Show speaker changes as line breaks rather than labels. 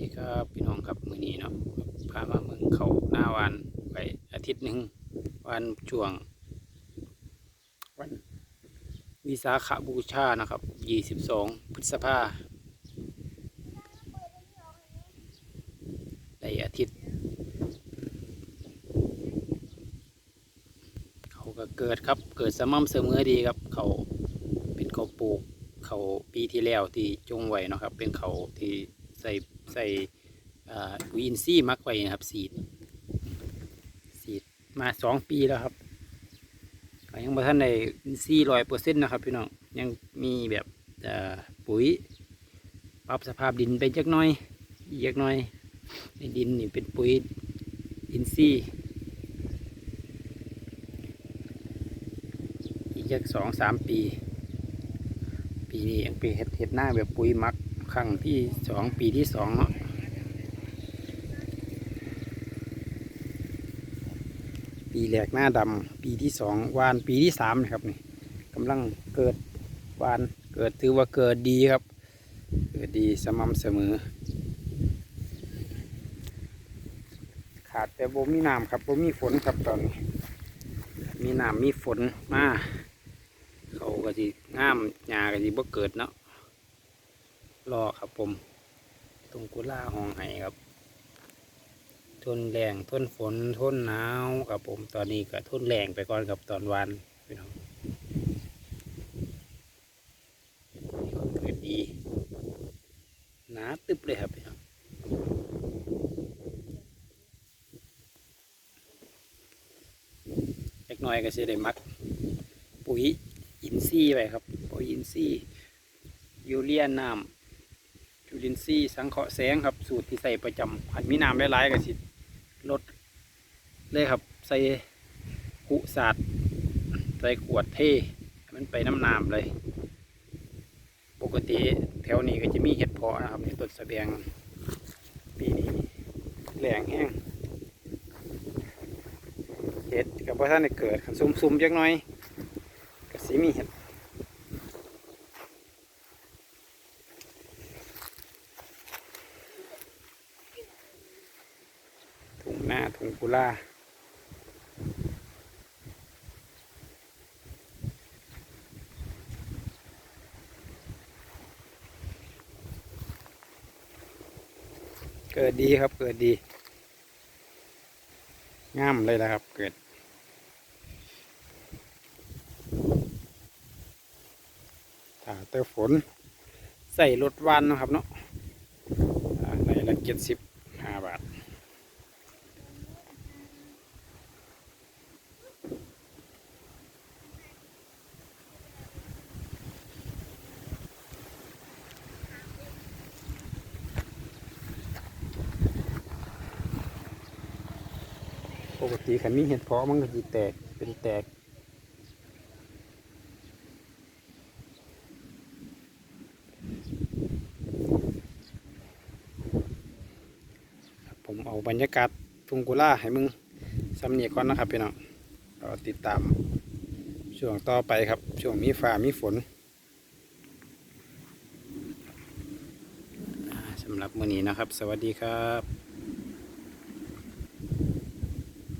ดีครับพี่น้องครับมือนี้เนาะพามาเมืองเขาหน้าวันไปอาทิตย์หนึ่งวันช่วง วันวิสาขบูชานะครับยี่สิบสองพฤษภาในอาทิตย์ เขาก็เกิดครับเกิดสม่ำเสมอดีครับ เขาเป็นเขาปลูกเขาปีที่แล้วที่จงไว้เนาะครับ เป็นเขาที่ ใส่ใส่อุยอินทรีย์มักไว้นะครับสีดสีดมาสองปีแล้วครับยังบ่ทันได้อินทรีย์ร้อยเปอร์เซ็นต์นะครับพี่น้องยังมีแบบปุ๋ยปรับสภาพดินไปจักหน้อยอีกจักหน้อยในดินนี่เป็นปุ๋ยอินทรีย์อีกจักสองสามปี ปีนี้ยังไปเห็ดเห็ดหน้าแบบปุ๋ยมัก ครั้งที่สองปีที่สองเนาะปีแรกหน้าดำปีที่สองวานปีที่สามนะครับนี่กำลังเกิดวานเกิดถือว่าเกิดดีครับ เกิดดีสม่ำเสมอ ขาดแต่บ่มีน้ำครับบ่มีฝนครับตอนนี้มีน้ำมีฝนมาเขาก็สิงามหญ้าก็สิบ่เกิดเนาะ รอครับผม ตรงกุล่าหองไห้ครับ ทนแรงทนฝนทนหนาวครับผม ตอนนี้ก็ทนแรงไปก่อนครับตอนวันพี่น้องเกิดดีหนาตึบเลยครับพี่น้องเล็กน้อยก็สิได้มัก ปุ๋ยอินทรีย์ไปครับปุ๋ยอินทรีย์ยูเรียน้ำ จุลินทรีย์สังเคราะห์แสงครับ สูตรที่ใส่ประจำหันมีน้ำหลายๆก็สิลดเลยครับ ใส่กุสาดใส่ขวดเทมันไปน้ำน้ำเลย ปกติแถวนี้ก็จะมีเห็ดเพาะนะครับในต้นสะเบียงปีนี้แรงแห้งเห็ดกับพ่ท่านเกิดขันซุ่มๆจักน่อยกสีมีเห็ด งหน้าถุงกุลาเกิดดีครับเกิดดีงามเลยนะครับ เกิด ถ้าเตอฝน ใส่รถวันนะครับเนาะอ่าในละเจ็ดสิบห้าบาท ปกติขันมีเห็ดเพาะมันก็จะแตกเป็นแตก ผมเอาบรรยากาศทุ่งกุล่าให้มึงสำเนียก่อนนะครับพี่น้องรอติดตาม ช่วงต่อไปครับ ช่วงมีฟ้ามีฝนสำหรับมื้อนี้นะครับ สวัสดีครับ